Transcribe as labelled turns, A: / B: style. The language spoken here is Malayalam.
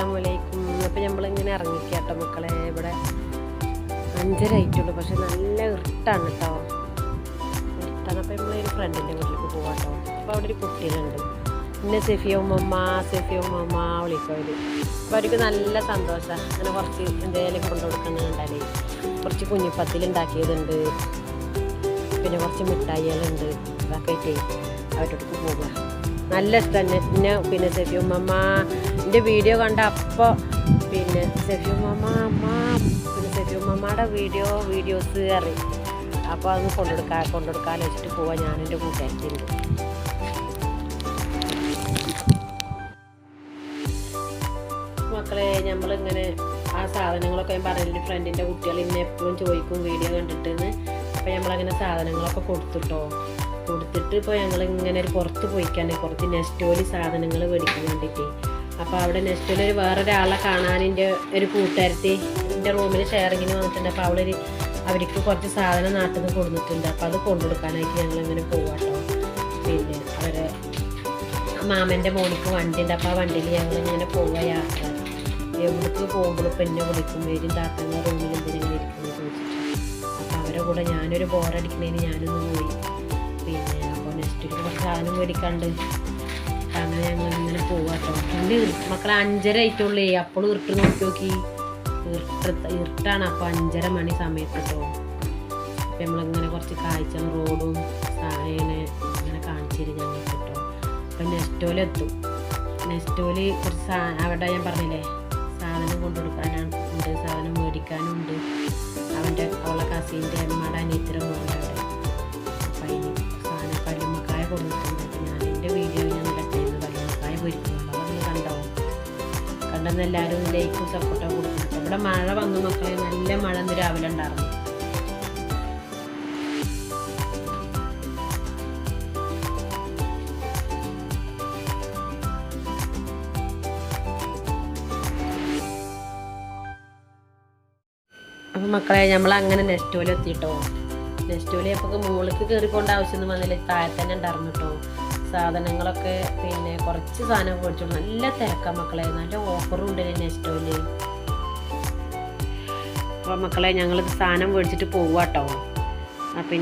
A: അസ്സലാമലൈക്കും അപ്പം നമ്മളിങ്ങനെ ഇറങ്ങിക്കാട്ടോ മക്കളെ. ഇവിടെ അഞ്ചര ആയിട്ടുള്ളൂ. പക്ഷെ നല്ല ഇരുട്ടാണ് കേട്ടോ ഇരുട്ടാണ്. അപ്പം നമ്മളൊരു ഫ്രണ്ടിന്റെ വീട്ടിലേക്ക് പോകാട്ടോ കേട്ടോ അപ്പോൾ അവിടെ ഒരു കുട്ടികളുണ്ട്. പിന്നെ സെഫിയ ഉമ്മമ്മ സെഫിയ ഉമ്മമ്മ വിളിക്കും അവർ അപ്പോൾ അവർക്ക് നല്ല സന്തോഷമാണ് അങ്ങനെ കുറച്ച് എന്തെങ്കിലും കൊണ്ടു കൊടുക്കുന്നുണ്ടാലേ കുറച്ച് കുഞ്ഞിപ്പത്തിൽ ഉണ്ടാക്കിയതുണ്ട്. പിന്നെ കുറച്ച് മിഠായികളുണ്ട്. ഇതൊക്കെ ആയിട്ട് അവരുടെ പോകുക നല്ല ഇഷ്ടം തന്നെ പിന്നെ സെഫിയോ ഉമ്മമ്മ എന്റെ വീഡിയോ കണ്ട അപ്പോൾ പിന്നെ സെഫി ഉമ്മമ്മ അമ്മ പിന്നെ സെഫി ഉമ്മമ്മയുടെ വീഡിയോ വീഡിയോസ് അറി അപ്പോൾ അതൊന്ന് കൊണ്ടുകൊടുക്കാൻ കൊണ്ടുകൊടുക്കാൻ വെച്ചിട്ട് പോവാൻ ഞാൻ എന്റെ കൂട്ടുകാരിക്കുണ്ട് മക്കളെ നമ്മളിങ്ങനെ ആ സാധനങ്ങളൊക്കെ ഞാൻ പറഞ്ഞിട്ട് ഫ്രണ്ടിന്റെ കുട്ടികൾ ഇന്നെ എപ്പോഴും ചോദിക്കും വീഡിയോ കണ്ടിട്ടെന്ന്. അപ്പോൾ നമ്മളങ്ങനെ സാധനങ്ങളൊക്കെ കൊടുത്തിട്ടോ. കൊടുത്തിട്ട് ഇപ്പോൾ ഞങ്ങളിങ്ങനെ ഒരു പുറത്ത് പോയിക്കാണ്. കുറച്ച് നെസ്റ്റോലി സാധനങ്ങൾ മേടിക്കാൻ വേണ്ടിയിട്ട്. അപ്പോൾ അവിടെ നെക്സ്റ്റിൽ ഒരു വേറൊരാളെ കാണാൻ എന്റെ ഒരു കൂട്ടുകാരത്തി എന്റെ റൂമിൽ ഷെയറിങ്ങിന് വന്നിട്ടുണ്ട്. അപ്പോൾ അവളൊരു അവർക്ക് കുറച്ച് സാധനം നാട്ടിൽ നിന്ന് കൊടുത്തിട്ടുണ്ട്. അപ്പോൾ അത് കൊണ്ടുകൊടുക്കാനായിട്ട് ഞങ്ങളിങ്ങനെ പോവാട്ടോ പിന്നെ അവരെ മാമന്റെ മോനിക്ക് വണ്ടി ഉണ്ട് അപ്പോൾ ആ വണ്ടിയിൽ ഞങ്ങൾ ഇങ്ങനെ പോവുക യാത്ര. എവിടേക്ക് പോകുമ്പോൾ എന്നെ വിളിക്കും. വരും താത്തങ്ങൾ റൂമിൽ എന്തിനെങ്കിലും ഇരിക്കുന്നത് ചോദിച്ചിട്ട്. അപ്പോൾ അവരെ കൂടെ ഞാനൊരു ബോറടിക്കുന്നതിന് ഞാനൊന്ന് പോയി. പിന്നെ അപ്പോൾ നെക്സ്റ്റ് കുറച്ച് സാധനം മേടിക്കാണ്ട് അങ്ങനെ ഞങ്ങൾ ഇങ്ങനെ പോവാട്ടോ എന്റെ മക്കളെ അഞ്ചര ആയിട്ടുള്ളേ അപ്പോഴും ഇരുട്ട് നോക്കി നോക്കി. ഇരുട്ട് ഇരുട്ടാണ് അപ്പോൾ അഞ്ചര മണി സമയത്ത് കേട്ടോ അപ്പം നമ്മളിങ്ങനെ കുറച്ച് കാഴ്ച റോഡും സായനെ ഇങ്ങനെ കാണിച്ചു തരും ഞങ്ങൾക്ക് കേട്ടോ അപ്പം നെസ്റ്റോലെത്തും നെസ്റ്റോൽ കുറച്ച് സാ അവിടെ ഞാൻ പറഞ്ഞില്ലേ സാധനം കൊണ്ടുകൊടുക്കാനാണ് ഉണ്ട് സാധനം മേടിക്കാനും ഉണ്ട് അവന്റെ അവളെ കസീന്റെ അമ്മയുടെ അനിയത്തിയുടെ മോളുടെ കണ്ടെന്ന് എല്ലാവരും ലൈക്കും സപ്പോർട്ടും കൊടുക്കുന്നുണ്ട്. ഇവിടെ മഴ വന്നു മക്കളെ നല്ല മഴ ഇന്ന് രാവിലെ ഉണ്ടായിരുന്നു. അപ്പം മക്കളെ നമ്മൾ അങ്ങനെ പോലെ എത്തിയിട്ടോ? നെസ്റ്റോലി അപ്പോൾ മുകളിലേക്ക് കയറിക്കൊണ്ട് ആവശ്യമൊന്നും വന്നില്ല. താഴെ തന്നെ ഉണ്ടായിരുന്നു കേട്ടോ സാധനങ്ങളൊക്കെ പിന്നെ കുറച്ച് സാധനം മേടിച്ചു നല്ല തിരക്ക മക്കളെ. നല്ല ഓഫറും ഉണ്ട് ഇഷ്ടമില്ലേ അപ്പോൾ മക്കളെ ഞങ്ങളിത് സാധനം മേടിച്ചിട്ട് പോവാട്ടോ. അപ്പം